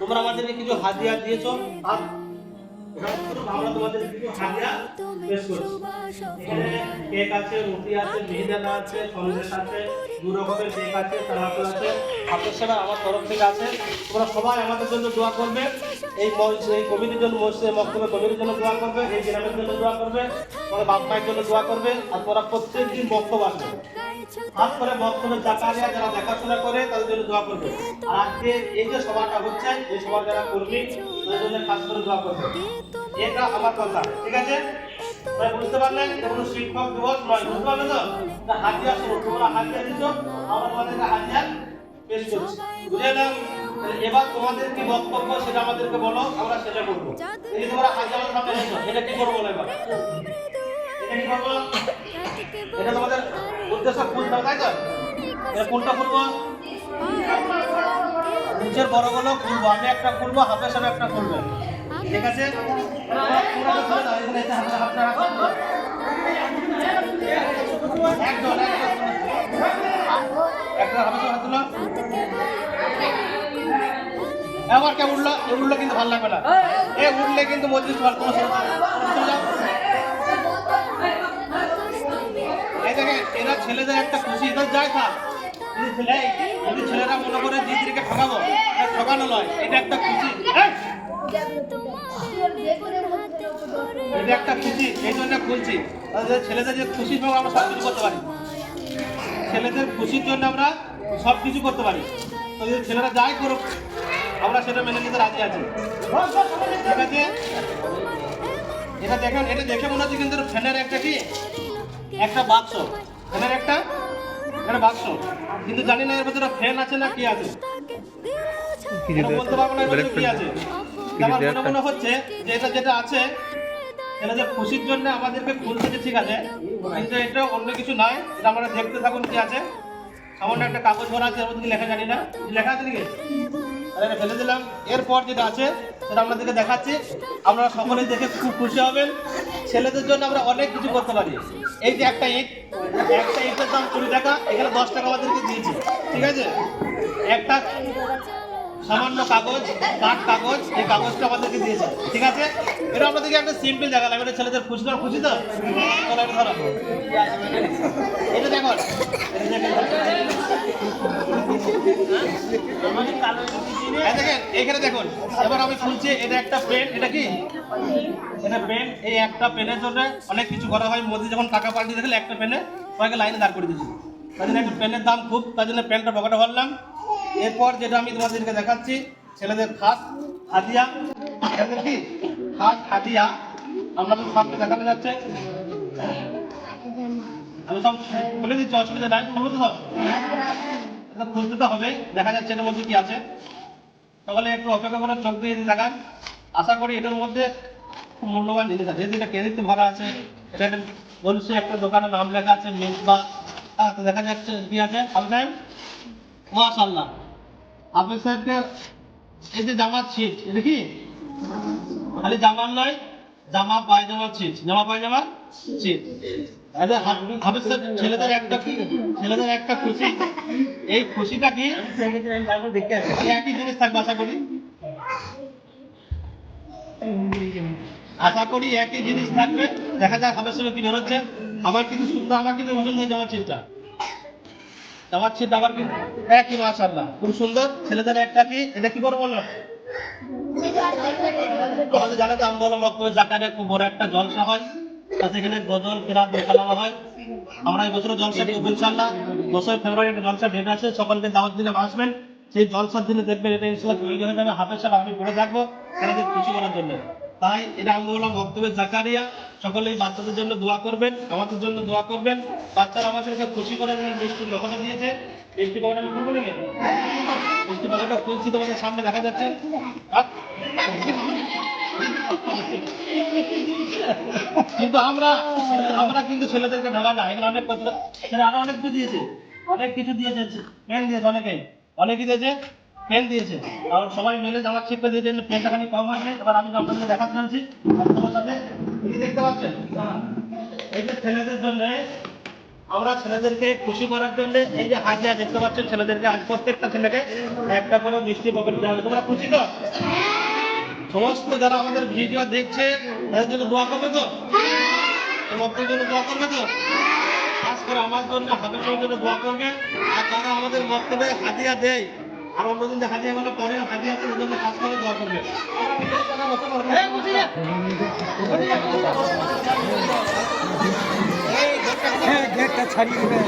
তোমরা আমাদেরকে কিছু হাতিয়ার দিয়েছ? কেক আছে রুটি আছে আছে সন্দেশ আছে কেক আমার তরফ থেকে আছে সবাই আমাদের জন্য দোয়া করবে এই এই কমিটির জন্য মসজিদ জন্য করবে এই গ্রামের জন্য করবে জন্য করবে আর তোমরা প্রত্যেক দিন বক্তব্য আসবে খাস করে জাকারিয়া যারা দেখাশোনা করে তাদের জন্য দোয়া করবে। আজকে এই যে সভাটা হচ্ছে, এই সভা যারা কর্মী, তাদের জন্য খাস করে দোয়া করবে। এটা আমার কথা, ঠিক আছে? তাই বুঝতে পারলেন? এটা শিক্ষক দিবস, নয়, বুঝতে পারলে তো? হাজিয়া শুরু তোমরা হাজিয়া দিচ্ছ আমরা তোমাদেরকে হাজিয়া পেশ করছি। বুঝে তাহলে এবার তোমাদের কি বক্তব্য সেটা আমাদেরকে বলো, আমরা সেটা করব। এই তোমরা আমার সামনে এটা কি করব এবার? এটা তোমাদের উদ্দেশ্য তাই তো? এটা কোনটা খুলবো নিচের বড়গুলো খুলবো আমি একটা খুলবো হাফের সাথে একটা খুলবে ঠিক আছে। একটা হাফের সাথে তুলো। এবার কে উঠল উঠল কিন্তু ভালো লাগবে না। এ উঠলে কিন্তু মজলিস তোমার সাথে চলে ছেলেদের একটা খুশি এদের যায় খা যদি ছেলে যদি ছেলেরা মনে করে দিদিকে ঠকাবো ঠকানো নয়, এটা একটা খুশি! এটা একটা খুশি, এই জন্য খুলছি। ছেলেদের যে খুশির সঙ্গে আমরা সব কিছু করতে পারি। ছেলেদের খুশির জন্য আমরা সব কিছু করতে পারি। তো যদি ছেলেরা যাই করুক, আমরা সেটা মেনে নিতে রাজি আছি। ঠিক আছে? এটা দেখেন, এটা দেখে মনে হচ্ছে কিন্তু ফ্যানের একটা কি? একটা বাক্স। ফ্যানের একটা একটা বাক্স। কিন্তু জানি না এর ভিতরে ফ্যান আছে না কি আছে। বলতে পারব না এর ভিতরে কি আছে? আমার মনে মনে হচ্ছে যে এটা যেটা আছে এটা যে খুশির জন্য আমাদেরকে খুলতে যে ঠিক আছে? কিন্তু এটা অন্য কিছু নয় এটা আমরা দেখতে থাকুন কি আছে। সামান্য একটা কাগজ ভরা আছে এর মধ্যে লেখা জানি না। লেখা আছে নাকি? এটা ফেলে দিলাম। এরপর যেটা আছে সেটা আপনাদেরকে দেখাচ্ছি। আপনারা সকলে দেখে খুব খুশি হবেন। ছেলেদের জন্য আমরা অনেক কিছু করতে পারি। এই যে একটা ইট, একটা ইটের দাম কুড়ি টাকা, এখানে দশ টাকা আমাদেরকে দিয়েছি। ঠিক আছে? একটা সামান্য কাগজ, কাঠ কাগজ, এই কাগজটা আমাদেরকে দিয়েছে। ঠিক আছে? এটা আমাদেরকে একটা সিম্পল জায়গা এটা ছেলেদের খুশি তো খুশি তো? ধরো এটা দেখো। এই এখানে দেখুন। আমি এটা একটা এটা কি? এটা এই একটা পেনের অনেক কিছু হয়। যখন টাকা দেখলে একটা পেনে লাইনে দাঁড় জন্য পেনের দাম খুব জন্য ভরলাম। এরপর যেটা আমি তোমাদেরকে দেখাচ্ছি, ছেলেদের খাস হাদিয়া ছেলেদের কি? খাস আপনাদের সামনে দেখানো যাচ্ছে। আমি সব খুলে দিচ্ছি, অসুবিধা নাই। খুলবো তো হবে দেখা যাচ্ছে এটার মধ্যে কি আছে। সকলে একটু অপেক্ষা করে চোখ দিয়ে দেখান আশা করি এটার মধ্যে খুব মূল্যবান জিনিস আছে। এটা কেজিতে ভরা আছে এটা বলছে একটা দোকানের নাম লেখা আছে, মেজবা। দেখা যাচ্ছে কি আছে? সাহেব? মাশাল্লাহ হাফিজ সাহেবকে এই যে জামার ছিট, এটা কি? খালি জামার নয় জামা পায়জামার ছিট। জামা পায়জামার ছিট। ছেলেদের একটা ছেলেদের একটা খুশি। এই খুশিটা কি? একই জিনিস থাকবে, আশা করি। আশা করি একই জিনিস থাকবে। দেখা যাক হাফের সঙ্গে কি বেরোচ্ছে। আমার কিন্তু সুন্দর আমার কিন্তু পছন্দ হয়েছে আমার চিন্তা আমার ছিট আমার কিন্তু একই মাশাল্লাহ খুব সুন্দর। ছেলেদের একটা কি? এটা কি করব বলল আমাদের জানে তো বক্তব্য জাকারে খুব বড় একটা জলসা হয়। তা সেখানে গজল কেরাত দেখানো হয়। আমরা এই বছর জলসা করব ইনশাল্লাহ দশই ফেব্রুয়ারি জলসা ডেট আছে সকলকে দাওয়াত দিলে আসবেন। সেই জলসার দিনে দেখবেন এটা ইনশাল্লাহ তৈরি হয়ে যাবে। হাফের সাথে আমি পড়ে থাকব ছেলেদের খুশি করার জন্য। তাই এটা আমি বললাম বক্তব্যের জাকারিয়া। সকলেই বাচ্চাদের জন্য দোয়া করবেন, আমাদের জন্য দোয়া করবেন। বাচ্চারা আমাদেরকে খুশি করে মিষ্টি লোকটা দিয়েছে। মিষ্টি পাওয়াটা আমি খুলবো নাকি? মিষ্টি পাওয়াটা খুলছি, তোমাদের সামনে দেখা যাচ্ছে। কিন্তু আমরা আমরা কিন্তু ছেলেদেরকে ঢালা না এখানে অনেক কথা আরও অনেক কিছু দিয়েছে। অনেক কিছু দিয়েছে পেন দিয়েছে অনেকে। অনেকে দিয়েছে পেন দিয়েছে। আর সবাই মিলে জামা ঠিক করে দিয়েছে পেনটা খানি কম আসবে এবার আমি আপনাদের দেখাতে চাচ্ছি আপনাদের এই দেখতে পাচ্ছেন? এই যে ছেলেদের জন্য, আমরা ছেলেদেরকে খুশি করার জন্য এই যে হাজিয়া দেখতে পাচ্ছেন ছেলেদেরকে। আজ প্রত্যেকটা ছেলেকে একটা করে মিষ্টি পকেট দেওয়া হবে তোমরা খুশি তো? সমস্ত যারা আমাদের ভিডিও দেখছে তাদের জন্য দোয়া করবে তো? মক্কের জন্য দোয়া করবে তো? খাস করে আমার জন্য হাবিবের জন্য দোয়া করবে। আর তারা আমাদের বক্তব্যে হাদিয়া দেয় আর অন্যদিন যে হাদিয়া গুলো পরে হাদিয়া করে জন্য খাস করে দোয়া করবে। হ্যাঁ গেটটা ছাড়িয়ে দেবে।